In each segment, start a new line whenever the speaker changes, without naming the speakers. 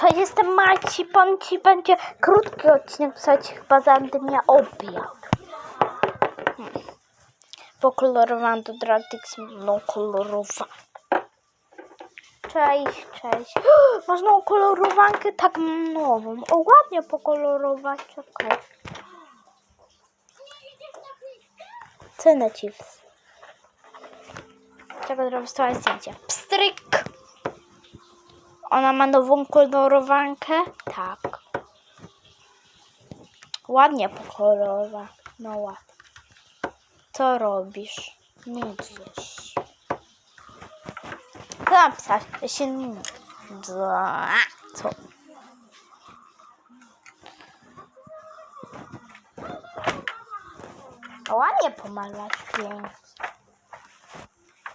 To jestem Maci, pan ci będzie krótki odcinek pisać, chyba będę miał obiad. Hmm. Pokolorowałam do Dratix, no kolorowankę. Cześć, cześć. Nową kolorowankę? Tak, nową. O, ładnie pokolorować, okej. Cenę ci. Czego zrobić to zdjęcie? Pstryk! Ona ma nową kolorowankę? Tak. Ładnie pokolorowa. No ładnie. Co robisz? Nudzisz. Co napisać? Ja się nudzę. Co? Ładnie pomalać pięknie.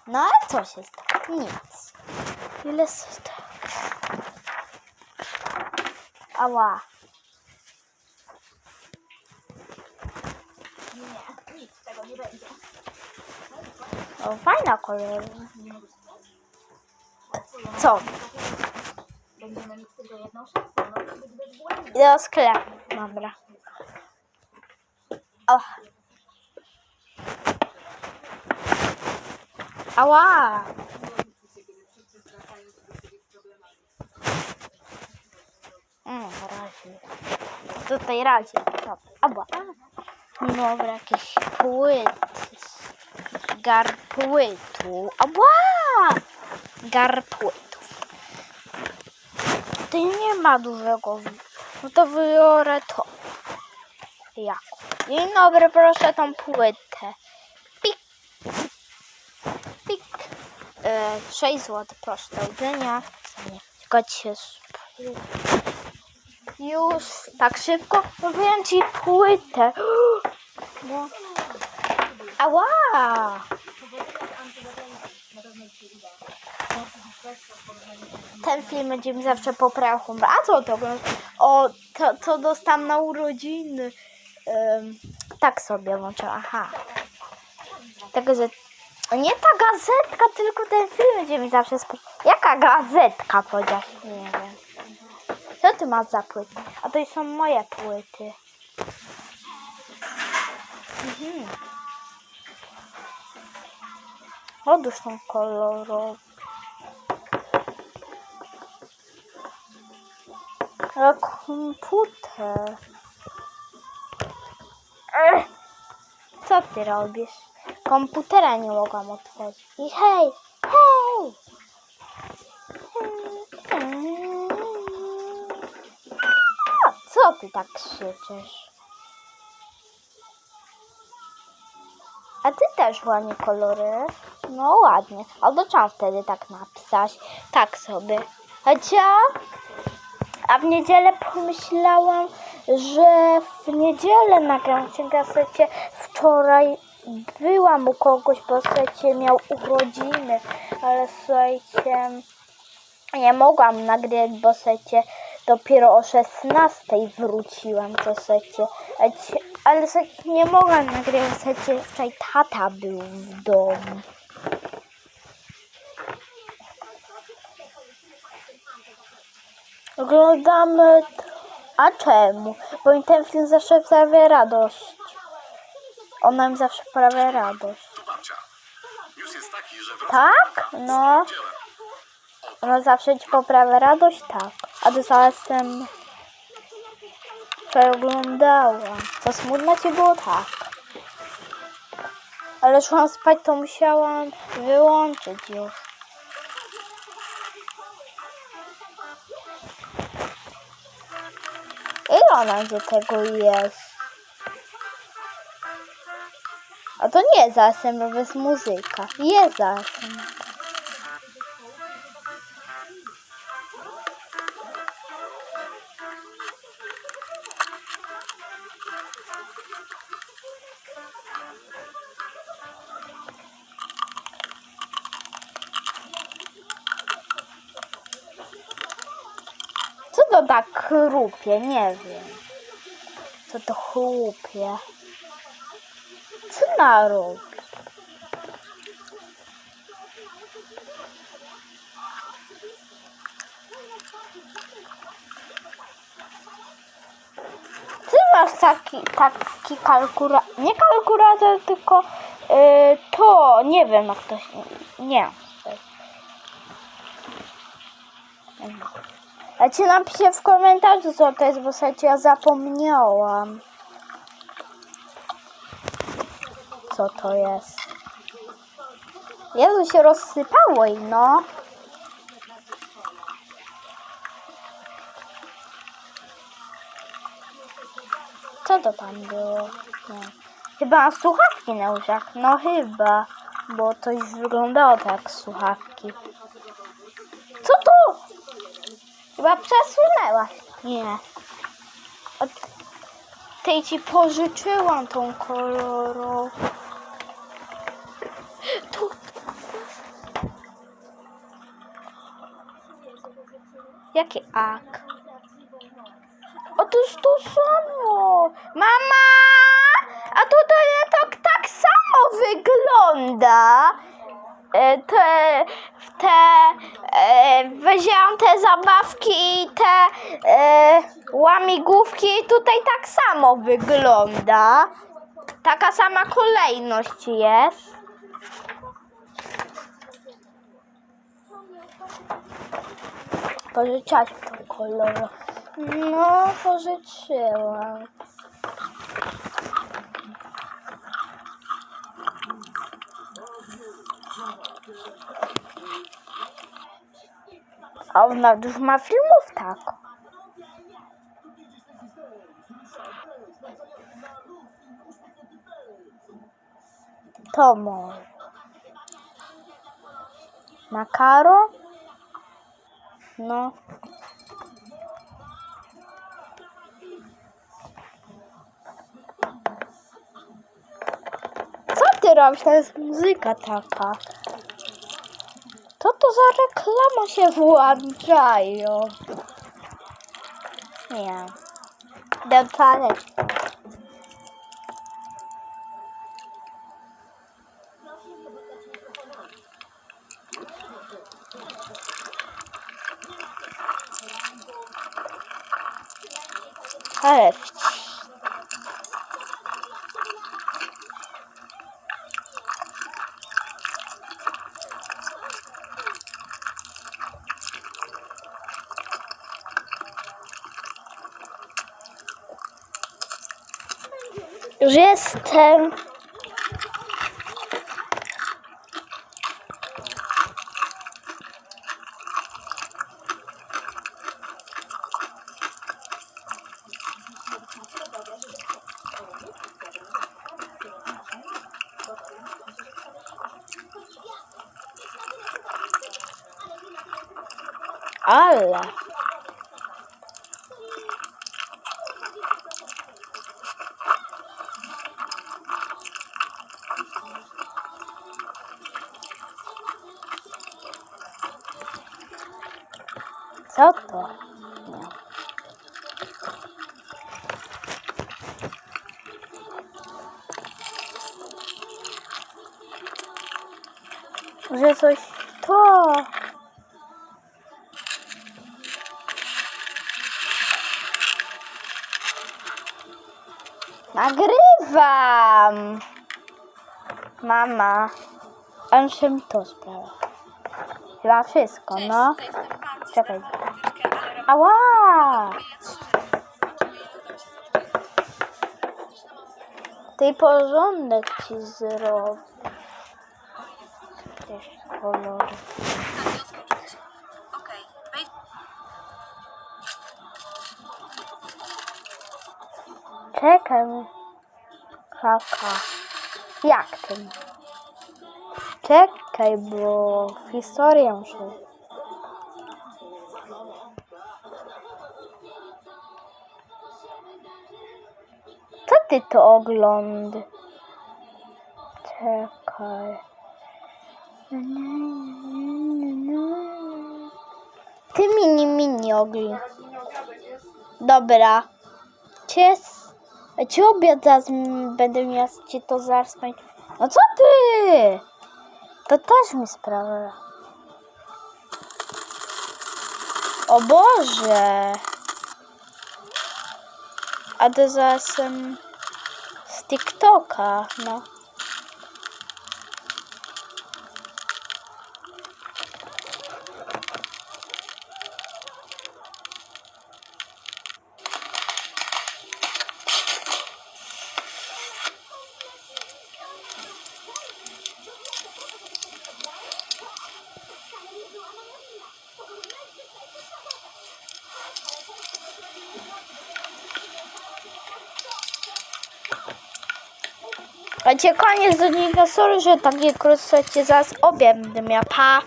No ale co się stało? Nic. Ile zostało? Ała. O, fajna kolor. Co? Do sklepu. Dobra. O. Ała. Mm, razi. Tutaj razi. Dobra. Ała. Dobra, jakieś płyty. Garpłytu. Ała. Garpłytów. Tutaj nie ma dużego. No to wybiorę to. Jak? Dzień dobry, proszę tą płytę. Pik. Pik. E, 6 zł, proszę, do widzenia. Tylko ci się sp- Już tak szybko robiłem ci płytę. Ała! Ten film będzie mi zawsze humor. A co to? O, to, to dostałam na urodziny. Ym, tak sobie włączę. Aha. Także nie ta gazetka, tylko ten film będzie mi zawsze spo... Jaka gazetka powiedziałaś? Nie wiem. Co ty masz za płyty? A to są moje płyty. Mhm. Otóż są kolorowe. Ale komputer. Co ty robisz? Komputera nie mogłam otworzyć. I hej! A, Co ty tak krzyczysz? A ty też ładnie kolory. No ładnie. A do czemu wtedy tak napisać? Tak sobie. Chociaż... A w niedzielę pomyślałam, że w niedzielę nagram się gasecie. Wczoraj byłam u kogoś, bo słuchajcie, miał urodziny, ale słuchajcie, nie mogłam nagrywać, bo słuchajcie, dopiero o 16 wróciłam, to słuchajcie, ale nie mogłam nagrywać, słuchajcie, wczoraj tata był w domu. Oglądamy. A czemu? Bo mi ten film zawsze sprawia radość. Ona mi zawsze sprawia radość. Tak? No. Ona zawsze ci poprawia radość? Tak. A ty zaraz jestem. Wczoraj oglądałam. Co smutne ci było? Tak. Ale szłam spać, to musiałam wyłączyć już. Ile ona gdzie tego jest? A to nie jest ASMR, to jest muzyka. Jest ASMR. to tak chrupie? Nie wiem. Co to chrupie? Co narobi? Ty masz taki, taki kalkulator, nie kalkulator, tylko yy, to, nie wiem jak to się, nie. A ci napiszę w komentarzu co to jest, bo słuchajcie, ja zapomniałam. Co to jest? Jezu, się rozsypało i no. Co to tam było? Nie. Chyba słuchawki na uszach. No chyba, bo coś wyglądało tak słuchawki. Co to? Chyba przesunęłaś. Nie. Od tej ci pożyczyłam tą kolorową. Tu. Jaki ak? Otóż to samo. Mama! A tutaj to tak samo wygląda. E, Te, te e, weźmiałam te zabawki i te e, łamigłówki tutaj tak samo wygląda. Taka sama kolejność jest. Pożyczałaś tą kolorę. No, pożyczyłam. A ona już ma filmów tak. To może. Makaro? No. Co ty robisz? To jest muzyka taka. Co to za reklama się włączają? Nie. Toalety. Ale Już jestem. Ale. Co to? Nie. Że coś to. Nagrywam. Mama. Muszę mi to sprawa. Chyba wszystko, no. Czekaj. Ała! Tej porządek ci zrobię.
Wejdź.
Czekaj. Kaka. Jak tym? Czekaj, bo historię muszę. Ty to ogląd? Czekaj. Ty mini mini ogląd. Dobra. Cies. A ci obiad zaraz będę miała ci to mieć. No co ty? To też mi sprawia. O Boże. a to zaraz z TikToka, no. Będzie koniec do niego, sorry, że takie krótkie zaraz obie będę miała, pa.